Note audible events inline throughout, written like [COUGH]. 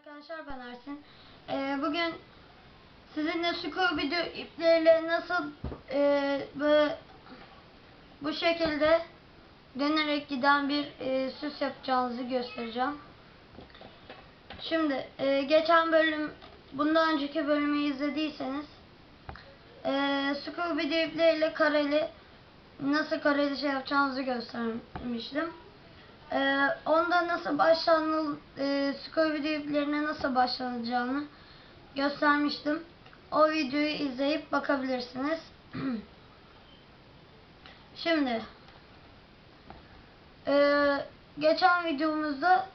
arkadaşlar ben Ersin. Ee, bugün sizinle Scooby-Doo ipleriyle nasıl e, böyle bu şekilde dönerek giden bir e, süs yapacağınızı göstereceğim. Şimdi e, geçen bölüm bundan önceki bölümü izlediyseniz e, Scooby-Doo ipleriyle kareli nasıl kareli şey yapacağınızı göstermiştim. Ee, onda nasıl başlanıl e, Scooby-Doo iplerine nasıl başlanacağını göstermiştim. O videoyu izleyip bakabilirsiniz. [CLEARS THROAT] Şimdi e, geçen videomuzda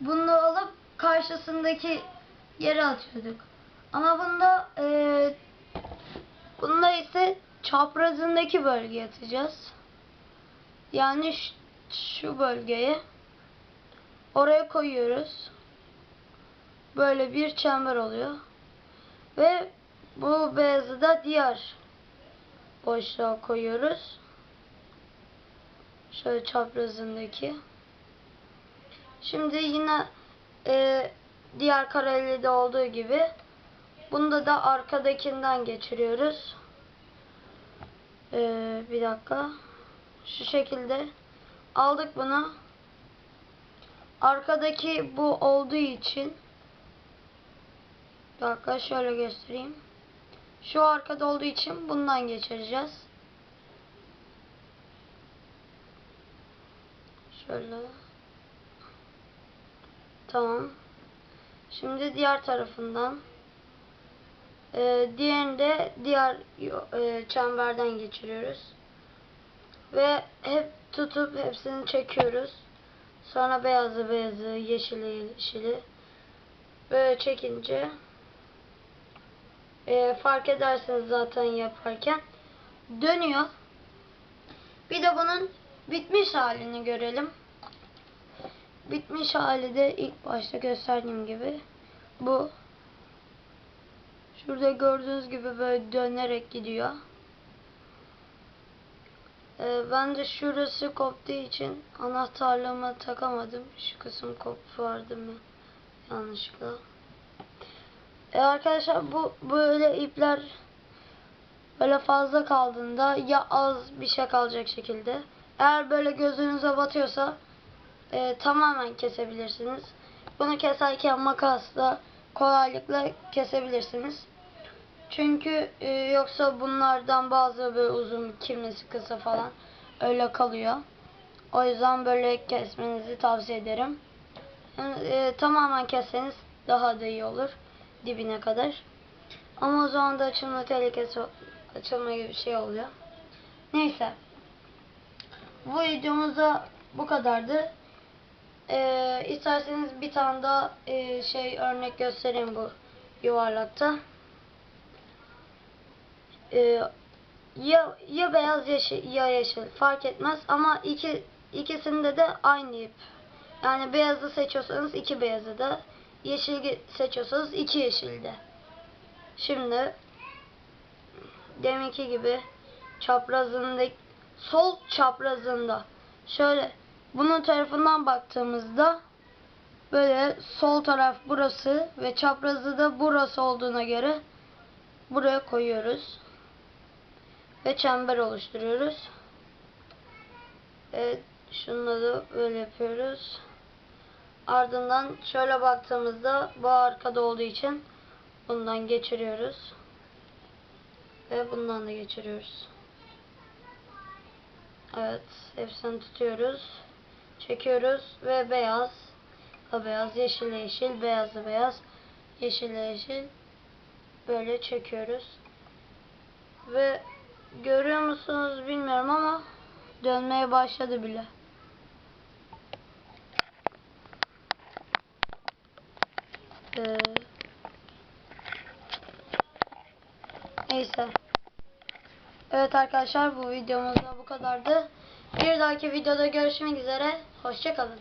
bunu alıp karşısındaki yere atıyorduk. Ama bunda e, bunda ise çaprazındaki bölgeye atacağız. Yani şu, şu bölgeye oraya koyuyoruz. Böyle bir çember oluyor. Ve bu beyazı da diğer boşluğa koyuyoruz. Şöyle çaprazındaki. Şimdi yine e, diğer kareli olduğu gibi bunda da arkadakinden geçiriyoruz. E, bir dakika. Şu şekilde aldık bunu. Arkadaki bu olduğu için bir dakika şöyle göstereyim. Şu arkada olduğu için bundan geçireceğiz. Şöyle. Tamam. Şimdi diğer tarafından. Ee, diğerini de diğer e, çemberden geçiriyoruz. Ve hep tutup hepsini çekiyoruz. Sonra beyazı beyazı, yeşili yeşili. Böyle çekince e, fark edersiniz zaten yaparken dönüyor. Bir de bunun bitmiş halini görelim. Bitmiş hali de ilk başta gösterdiğim gibi bu. Şurada gördüğünüz gibi böyle dönerek gidiyor. Ee, ben de şurası koptuğu için anahtarlığımı takamadım. Şu kısım koptu vardı mı? Yanlışlıkla. Ee, arkadaşlar bu böyle ipler böyle fazla kaldığında ya az bir şey kalacak şekilde. Eğer böyle gözünüze batıyorsa e, tamamen kesebilirsiniz. Bunu keserken makasla kolaylıkla kesebilirsiniz. Çünkü e, yoksa bunlardan bazı böyle uzun, kimisi kısa falan öyle kalıyor. O yüzden böyle kesmenizi tavsiye ederim. E, tamamen kesseniz daha da iyi olur dibine kadar. Ama o zaman da açılma tehlikesi açılma gibi bir şey oluyor. Neyse. Bu videomuzda bu kadardı. Ee, isterseniz bir tane daha e, şey örnek göstereyim bu yuvarlakta. Ee, ya ya beyaz yeşil ya yeşil fark etmez ama iki ikisinde de aynı ip. Yani beyazı seçiyorsanız iki beyazı da yeşil seçiyorsanız iki yeşilde. Şimdi deminki gibi çaprazında sol çaprazında şöyle bunun tarafından baktığımızda böyle sol taraf burası ve çaprazı da burası olduğuna göre buraya koyuyoruz ve çember oluşturuyoruz. Evet, da böyle yapıyoruz. Ardından şöyle baktığımızda bu arkada olduğu için bundan geçiriyoruz. Ve bundan da geçiriyoruz. Evet, hepsini tutuyoruz. Çekiyoruz ve beyaz, beyaz, yeşil yeşil, beyaz beyaz, yeşil yeşil böyle çekiyoruz. Ve Görüyor musunuz bilmiyorum ama dönmeye başladı bile. Ee, neyse. Evet arkadaşlar bu videomuz da bu kadardı. Bir dahaki videoda görüşmek üzere. Hoşçakalın.